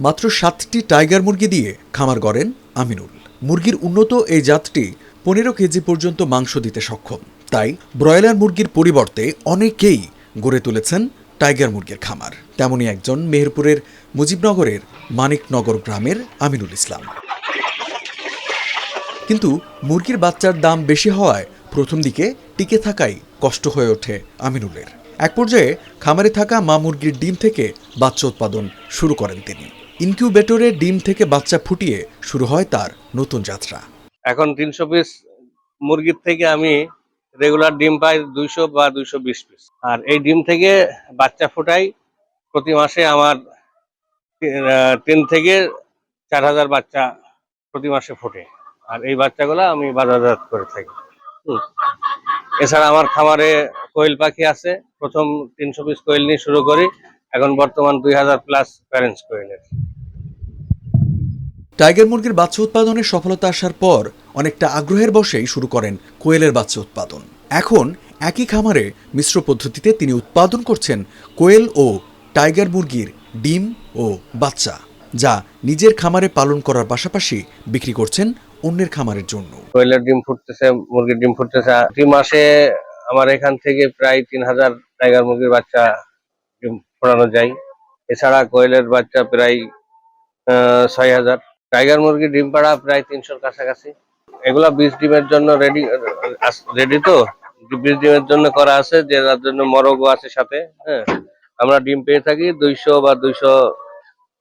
মাত্র সাতটি টাইগার মুরগি দিয়ে খামার গড়েন আমিনুল। মুরগির উন্নত এই জাতটি পনেরো কেজি পর্যন্ত মাংস দিতে সক্ষম। তাই ব্রয়লার মুরগির পরিবর্তে অনেকেই গড়ে তুলেছেন টাইগার মুরগির খামার। তেমনই একজন মেহেরপুরের মুজিবনগরের মানিকনগর গ্রামের আমিনুল ইসলাম। কিন্তু মুরগির বাচ্চার দাম বেশি হওয়ায় প্রথম দিকে টিকে থাকাই কষ্ট হয়ে ওঠে আমিনুলের। এক পর্যায়ে খামারে থাকা মা মুরগির ডিম থেকে বাচ্চা উৎপাদন শুরু করেন তিনি। ইনকিউবেটরে ডিম থেকে বাচ্চা ফুটিয়ে শুরু হয় তার নতুন যাত্রা। এখন তিনশো পিস মুরগির থেকে আমি রেগুলার ডিম পাই দুইশো বা দুইশো বিশ পিস। আর এই ডিম থেকে বাচ্চা ফোটাই প্রতি মাসে আমার তিন থেকে চার হাজার বাচ্চা প্রতি মাসে ফোটে। আর এই বাচ্চাগুলো আমি বাজারজাত করে থাকি। এছাড়া আমার খামারে কোয়েল পাখি আছে। প্রথম তিনশো পিস কোয়েল নিয়ে শুরু করি। এখন বর্তমান দুই হাজার প্লাস প্যারেন্টস কোয়েলের টাইগার মুরগির বাচ্চা উৎপাদনে সফলতা আসার পর অনেকটা আগ্রহের বশেই শুরু করেন কোয়েলের বাচ্চা উৎপাদন। এখন একই খামারে মিশ্র পদ্ধতিতে তিনি উৎপাদন করছেন কোয়েল ও টাইগার মুরগির ডিম ও বাচ্চা যা নিজের খামারে পালন করার পাশাপাশি বিক্রি করছেন অন্যের খামারের জন্য। কোয়েলের ডিম ফুটতেছে মুরগির ডিম ফুটতেছে। প্রতি মাসে আমার এখান থেকে প্রায় তিন হাজার টাইগার মুরগির বাচ্চা ফোটানো যায়। এছাড়া কোয়েলের বাচ্চা প্রায় ছয় হাজার। টাইগার মুরগির ডিম পাড়া প্রায় তিনশোর কাছাকাছি। এগুলা বীজ ডিমের জন্য রেডি রেডি তো? বীজ ডিমের জন্য করা আছে, যে তার জন্য মরগও আছে সাথে হ্যাঁ। আমরা ডিম পেয়ে থাকি দুইশো বা দুইশো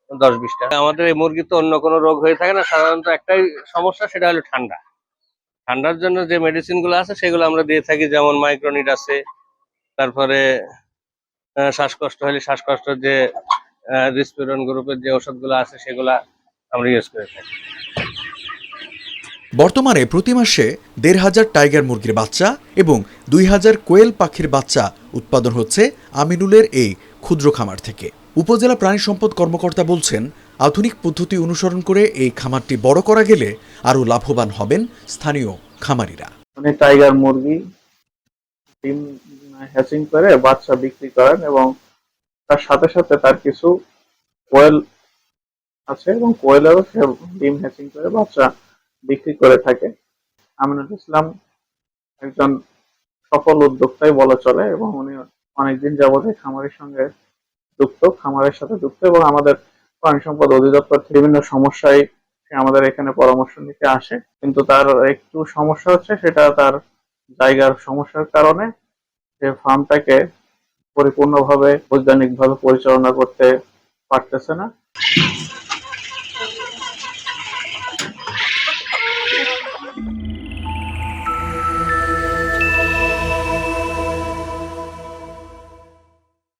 দশ বিশটা। আমাদের এই মুরগি তো অন্য কোনো রোগ হয়ে থাকে না, সাধারণত একটাই সমস্যা, সেটা হলো ঠান্ডা। ঠান্ডার জন্য যে মেডিসিনগুলো আছে, সেগুলো আমরা দিয়ে থাকি। যেমন মাইক্রোনিট আছে, তারপরে শ্বাসকষ্ট হলে শ্বাসকষ্টের যে রিসপিরন গ্রুপের যে ওষুধগুলো আছে, সেগুলা আমরা ইউজ করে থাকি। বর্তমানে প্রতি মাসে দেড় হাজার টাইগার মুরগির বাচ্চা এবং দুই হাজার কোয়েল পাখির বাচ্চা উৎপাদন হচ্ছে আমিনুলের এই ক্ষুদ্র খামার থেকে। উপজেলা প্রাণী সম্পদ কর্মকর্তা বলছেন, আধুনিক পদ্ধতি অনুসরণ করে এই খামারটি বড় করা গেলে আরও লাভবান হবেন স্থানীয় খামারিরা। উনি টাইগার মুরগি, ডিম, হ্যাচিং করে বাচ্চা বিক্রি করেন এবং তার সাথে সাথে তার কিছু কোয়েল আছে এবং কোয়েলেরও সে ডিম হ্যাচিং করে বাচ্চা বিক্রি করে থাকে। আমিনুল ইসলাম একজন সফল উদ্যোক্তাই বলা চলে এবং উনি অনেকদিন যাবত এই খামারের সঙ্গে যুক্ত, খামারের সাথে যুক্ত এবং আমাদের প্রাণী সম্পদ অধিদপ্তর বিভিন্ন সমস্যায় আমাদের এখানে পরামর্শ নিতে আসে। কিন্তু তার একটু সমস্যা হচ্ছে, সেটা তার জায়গার সমস্যার কারণে সে ফার্মটাকে পরিপূর্ণভাবে বৈজ্ঞানিকভাবে পরিচালনা করতে পারতেছে না।